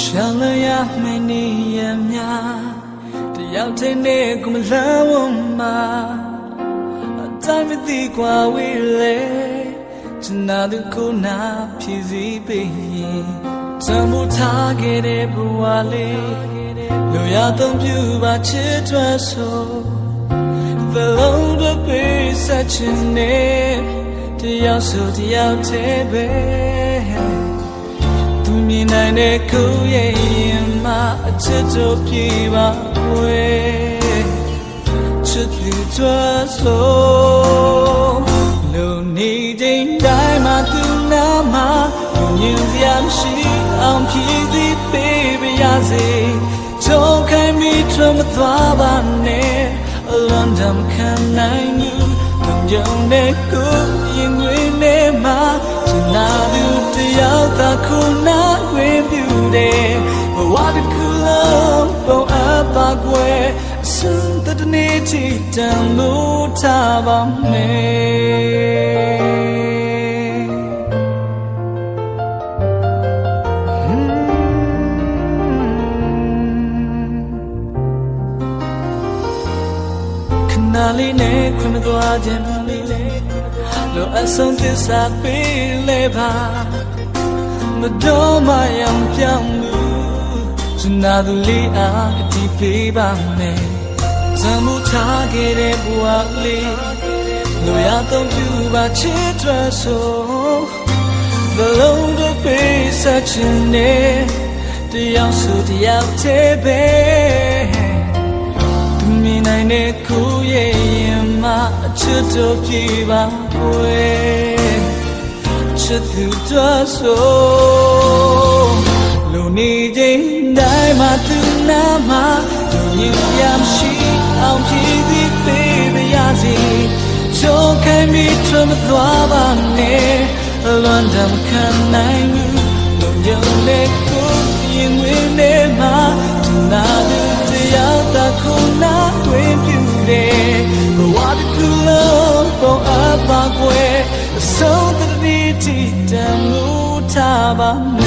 ရှောင်းလရမင်းနေရမြတယောက်တည်းနဲ့ကိုမလန်းဝမှာအတိုင်းမသိကွာဝေးလေချနာသူကိုနာဖြည့်စည်းပေးရင်သံမှုထားခဲ့တဲ့ဘဝလေးလူရသုံးပြပါချစ်တွဲဆို The long the be such a name တယောက်ဆိုတယောက်တည်းပဲသူ မြင်နိုင်တဲ့ကိုယ်ရဲ့ရင်မှာအချစ်တို့ပြေပါွယ်ချစ်သူကြွဆိုလုံနေချိန်တိုင်းမှာသူနာမှာလူညင်စရာမရှိအောင်ဖြည့်စည်းပေးပါရစေချုံခိုင်းပြီးထွမသွားပါနဲ့အလွန်တမ်းခံနိုင်မှုလုံယုံတဲ့ကို ကွယ်အစံတတနေ့ချီတန်လို့ထားပါမယ်ခဏလေးနဲ့ခွင့်မသွားခြင်းလေးလေလိုအပ်ဆုံးသစ္စာပေးလေပါမတော်မယောင်ပြောင်း မှုစနာသူလေးအားကတိပေးပါမယ်ဇံမှုထားခဲ့တဲ့ဘဝလေးလိုရတော့ပြပါချစ်ထွက်ဆို The long the face such a name တယောက်ဆိုတယောက်တည်းပဲသူမြင်နိုင်တဲ့ကိုယ်ရဲ့ရင်မှာအချစ်တို့ပြေပါွယ်ချစ်သူတော်ဆိုလူ နေချိန်တိုင်းမှာသူနာမှာသူရင်ရမရှိအောင်ဖြည့်သည်ပေးပါရစေချိုးခိုင်းပြီးထွမသွားပါနဲ့အလွန်တမ်းခံနိုင်မှုလုံယုံတဲ့ကိုယ်ရင်ဝင်နေမှာသူနာသူတရားသာခုနာတွင်ပြူတယ်ဘဝတစ်ခုလုံးပေါ်အပ်ပါကွယ်အဆုံးတည်းတည်တမ်းမှုထားပါမ